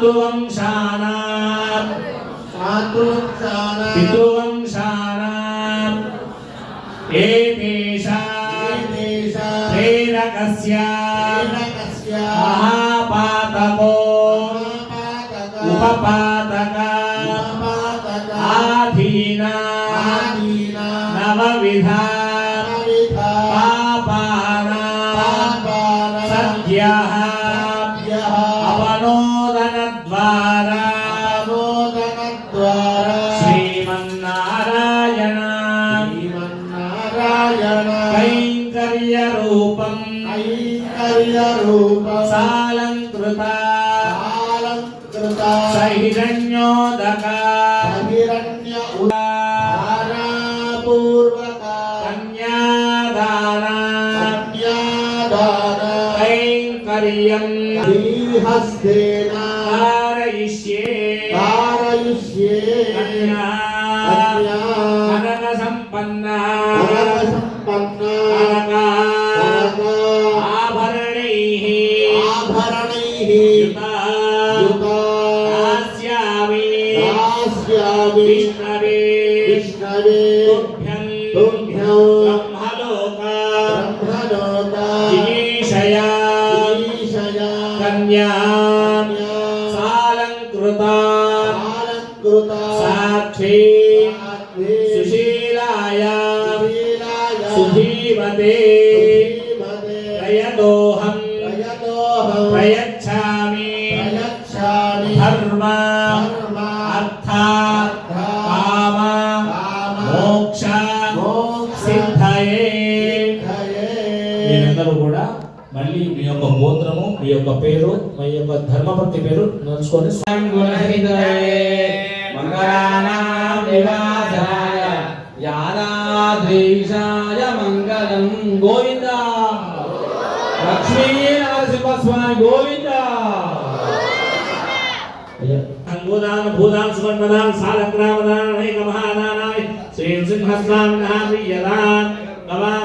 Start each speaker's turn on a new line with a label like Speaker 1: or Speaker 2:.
Speaker 1: పితృవంశానాం
Speaker 2: శాతృక్షాణా
Speaker 1: పితృవంశానాం ఏతేషాం ప్రేరకస్య. మహాపాతకో. ఉపపాతక. ఆధీన. నవవిధ. శ్రీమన్నారాయణ. కైంకర్య రూపం సాలంకృత. సహిరణ్యోదక. కన్యాదాన. కైంకర్యం.
Speaker 2: హస్తేన
Speaker 1: ధారయిష్యే. కన్యా కనక సంపన్న
Speaker 2: సంపన్న
Speaker 1: ఆభరణైః.
Speaker 2: ఆభరణైః.
Speaker 1: యుతా.
Speaker 2: యుతా.
Speaker 1: దాస్యామి.
Speaker 2: దాస్యామి.
Speaker 1: విష్ణవే.
Speaker 2: విష్ణవే.
Speaker 1: తుభ్యం.
Speaker 2: తుభ్యం.
Speaker 1: బ్రహ్మలోక.
Speaker 2: బ్రహ్మలోక.
Speaker 1: జిగీషయా
Speaker 2: ఈశయా
Speaker 1: కన్యా.
Speaker 2: కన్యా.
Speaker 1: సాలంకృత. మోక్ష. సిద్ధయే.
Speaker 2: సిద్ధయే.
Speaker 1: మీరందరూ కూడా మళ్ళీ మీ యొక్క గోత్రము మీ యొక్క పేరు మీ యొక్క ధర్మపత్ని పేరు నడుచుకొని
Speaker 3: మంగళానాం నివాసాయ యాదాద్రీశాయ మంగళం గోవింద. లక్ష్మీ నరసింహస్వామి గోవింద
Speaker 1: అంగుదాన భూదాన సువర్ణదాన సాలగ్రామదాన అనేక మహాదానాయ శ్రీ నృసింహస్వామి ప్రియదాన్ గవామంగే